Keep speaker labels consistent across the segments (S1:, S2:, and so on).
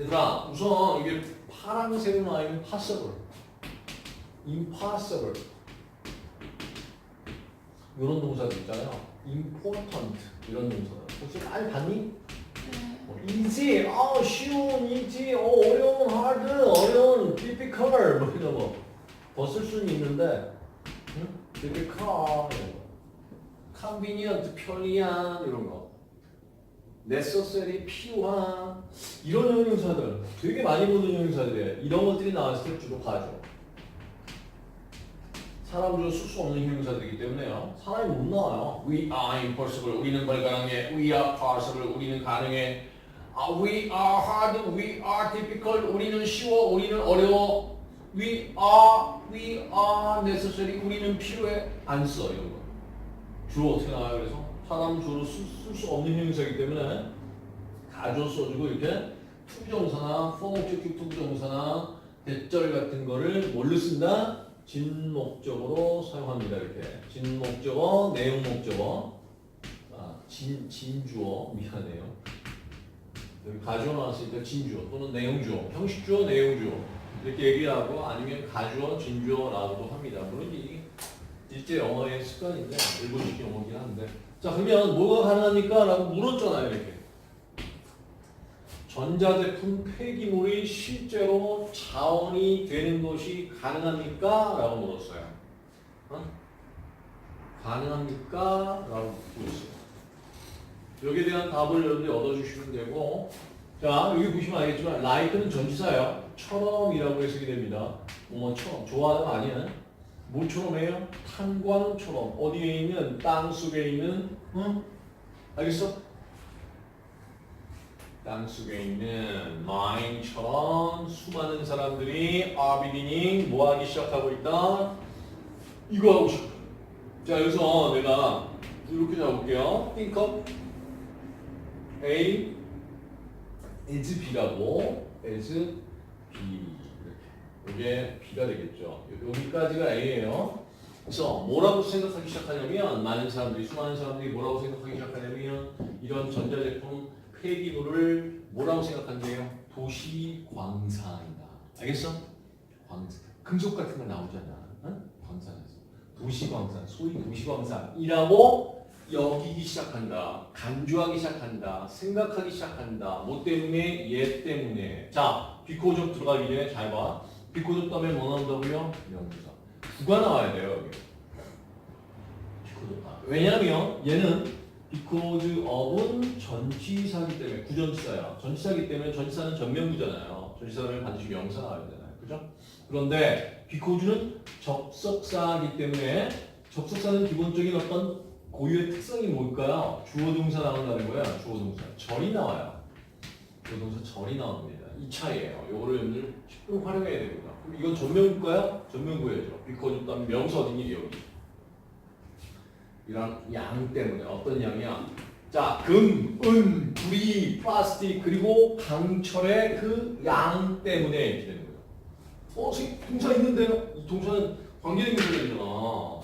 S1: 얘들아 우선 이게 파란색으로 있는 possible, impossible 이런 동사들 있잖아요. important 이런 동사들. 혹시 많이 봤니? 뭐 easy, 어 쉬운, easy, 어 어려운, hard, 어려운, difficult 뭐 이런 거. 더쓸 수는 있는데, 응? difficult, 이런 거. convenient, 편리한 이런 거. Necessary, 필요한 이런 형용사들 되게 많이 보는 형용사들이에요. 이런 것들이 나왔을 때 주로 가죠. 사람 주로 쓸 수 없는 형용사들이기 때문에요. 사람이 못 나와요. We are impossible. 우리는 불가능해. We are possible. 우리는 가능해. 아, we are hard. We are difficult. 우리는 쉬워. 우리는 어려워. We are, we are necessary. 우리는 필요해. 안 써, 이런 거. 주로 어떻게 나와요? 그래서 사람 주로 쓸 수 없는 형용사이기 때문에 가져 써주고 이렇게 투부정사나 포목적격 투부정사나 대절 같은 거를 뭘로 쓴다? 진목적으로 사용합니다. 이렇게 진목적어, 내용목적어, 아, 진 진주어 미안해요. 가주어 나왔으니까 진주어 또는 내용주어, 형식주어, 내용주어 이렇게 얘기하고 아니면 가주어, 진주어라고도 합니다. 물론 이게 일제 영어의 습관인데 일본식 영어긴 한데. 자 그러면 뭐가 가능합니까? 라고 물었잖아요 이렇게. 전자제품 폐기물이 실제로 자원이 되는 것이 가능합니까? 라고 물었어요. 어? 가능합니까? 라고 물었어요. 여기에 대한 답을 여러분들이 얻어주시면 되고. 자 여기 보시면 알겠지만 like는 전치사예요. 처럼이라고 해석이 됩니다. 뭐처럼 좋아하는 거 아니야 뭐처럼 해요? 탄광처럼 어디에 있는 땅 속에 있는 응? 알겠어? 땅 속에 있는 마인처럼 수많은 사람들이 are beginning 뭐 하기 시작하고 있다? 이거 하고 싶어. 자 여기서 내가 이렇게 잡을게요. think of A as B라고 as B 이게 B가 되겠죠. 여기까지가 A예요. 그래서 뭐라고 생각하기 시작하냐면 많은 사람들이 수많은 사람들이 뭐라고 생각하기 시작하냐면 이런 전자제품 폐기물을 뭐라고 생각한대요? 도시 광산이다. 알겠어? 광산. 금속 같은 거 나오잖아. 응? 광산에서. 도시 광산, 소위 도시 광산이라고 여기기 시작한다. 간주하기 시작한다. 생각하기 시작한다. 뭐 때문에? 얘 때문에. 자, 비코적 들어가기 전에 잘 봐. 비꼬줬다면 뭐 나온다고요? 명사. 구가 나와야 돼요 여기. 비꼬줬다. 왜냐면 얘는 because of은 전치사기 때문에 구전치사야. 전치사기 때문에 전치사는 전명구잖아요. 전치사면 반드시 명사가 와야 되잖아요. 그죠? 그런데 because는 접속사이기 때문에 접속사는 기본적인 어떤 고유의 특성이 뭘까요? 주어동사 나온다는 거야. 주어동사 절이 나와요. 주어동사 절이 나오는 거예요. 2차예요. 요거를 쭉 활용해야 됩니다. 그럼 이건 전면국가야? 전면구해야죠. 비커줬다면 명서 어딘이 여기. 이런 양 때문에 어떤 양이야? 자, 금, 은, 구리, 플라스틱 그리고 강철의 그 양 때문에 이렇게 되는 거예요. 어, 지금 동사 있는데요? 이 동사는 관계대명사잖아.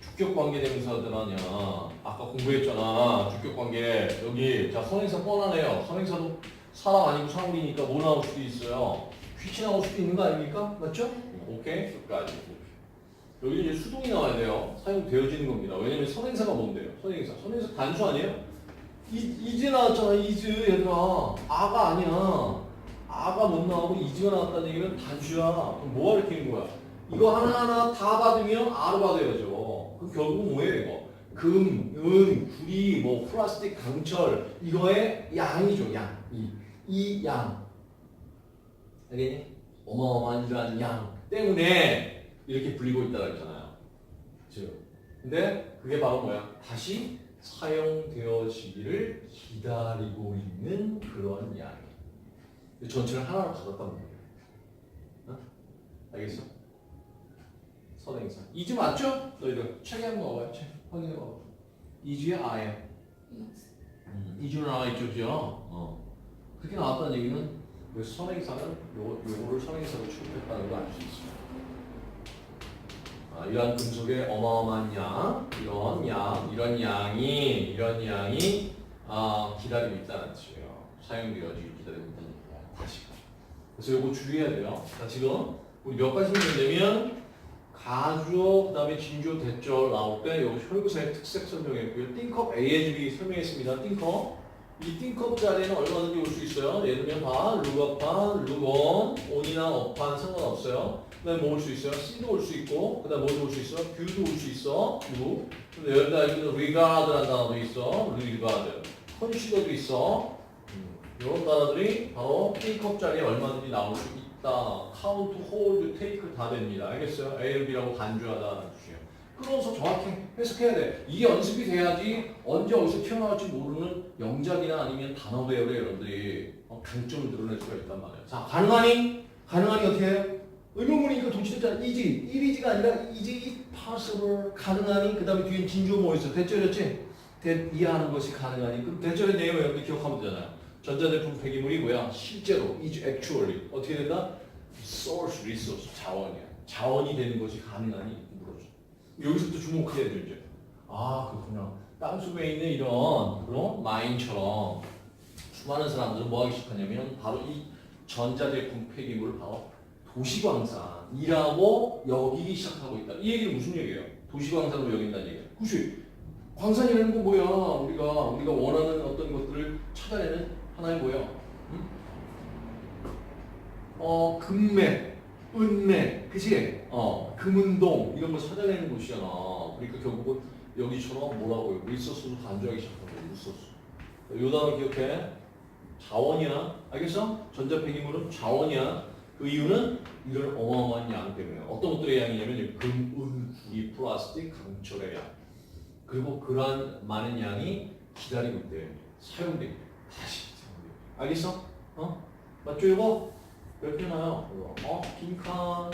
S1: 주격 관계대명사들 아니야. 아까 공부했잖아. 주격 관계 여기 자 선행사 뻔하네요. 선행사도 사람 아니고 사물이니까 뭐 나올 수도 있어요. 휘치 나올 수도 있는 거 아닙니까? 맞죠? 오케이. 끝까지. 여기 이제 수동이 나와야 돼요. 사용되어지는 겁니다. 왜냐면 선행사가 뭔데요? 선행사. 선행사 단수 아니에요? 이, 이즈 나왔잖아. 이즈 얘들아. 아가 아니야. 아가 못 나오고 이즈가 나왔다는 얘기는 단수야. 그럼 뭐 가르치는 거야? 이거 하나하나 다 받으면 아로 받아야죠. 그럼 결국 뭐예요 이거? 금, 은, 구리, 뭐 플라스틱, 강철 이거의 양이죠. 양. 이, 이 양. 알겠니? 어마어마한 이러한 양 때문에 이렇게 불리고 있다고 했잖아요. 즉, 근데 그게 바로 뭐야? 다시 사용되어지기를 기다리고 있는 그런 양이. 전체를 하나로 가졌단 말이에요. 어? 알겠어? 선행사. 이즈 맞죠? 너희들 책에 한번 봐봐요. 책 확인해 봐봐. 이즈의 아예요. 음, 이즈는 아 있죠, 그죠? 어. 그렇게 나왔다는 얘기는 그 선행사는 요, 요거를 선행사로 취급했다는 걸 알 수 있습니다. 아, 이러한 금속의 어마어마한 양, 이런 양, 이런 양이, 이런 양이 아, 기다리고 있다는 뜻이에요. 사용되어지기 기다리고 얘기야. 다시. 그래서 이거 주의해야 돼요. 자, 지금 우리 몇 가지 설명했냐면 가주어, 그 다음에 진주어, 대절 나올 때요 혈구사의 특색 설명했고요. 띵컵 A and B 설명했습니다. 띵컵. 이 띵컵 자리에는 얼마든지 올 수 있어요. 예를 들면 바, 룩업판, 룩온, 온이나 업판 상관없어요. 그다음에 뭐 올 수 있어요? C도 올 수 있고, 그다음 뭐도 올 수 있어? Q도 올 수 있어. 룩. 근데 여기다 알고 regard라는 단어도 있어. regard. 컨시더도 있어. 이런 단어들이 바로 띵컵 자리에 얼마든지 나올 수 있다. count, hold, take 다 됩니다. 알겠어요? A, B라고 간주하다는 뜻이에요. 끌어서 정확히 해석해야 돼. 이게 연습이 돼야지 언제 어디서 튀어나올지 모르는 영작이나 아니면 단어 배열의 여러분들이 어, 강점을 드러낼 수가 있단 말이에요. 자, 가능하니? 가능하니 어떻게 해요? 의문문이니까 동시대잖아. 이지. 일이지가 아니라 이지 possible. 가능하니? 그 다음에 뒤에 진주 뭐 있어? 대절이었지? 대, 이해하는 것이 가능하니? 그럼 대절의 내용을 여러분들 기억하면 되잖아요. 전자제품 폐기물이 뭐야? 실제로 is actually 어떻게 된다? source resource 자원이야. 자원이 되는 것이 가능하니? 여기서부터 주목해야 돼 이제. 아 그렇구나. 땅속에 있는 이런 그런 마인처럼 수많은 사람들은 뭐 하기 시작하냐면 바로 이 전자제품 폐기물을 바로 도시광산이라고 여기기 시작하고 있다. 이 얘기는 무슨 얘기예요? 도시광산으로 여긴다는 얘기예요. 그치? 광산이라는 건 뭐야? 우리가 우리가 원하는 어떤 것들을 찾아내는 하나의 뭐야? 응? 어 금맥, 은맥, 그치? 어 금운동 이런 걸 찾아내는 곳이잖아. 그러니까 결국은 여기처럼 뭐라고요? 리소스로 간주하기 시작한 거야. 리소스. 요 단어 기억해. 자원이야. 알겠어? 전자폐기물은 자원이야. 그 이유는 이런 어마어마한 양 때문에. 어떤 것들의 양이냐면 이 금, 은, 구리, 플라스틱, 강철의 양. 그리고 그러한 많은 양이 기다리고 있대. 사용돼. 다시 사용돼. 알겠어? 어? 맞죠 이거? 몇 개 나요? 이거. 어? 빈칸.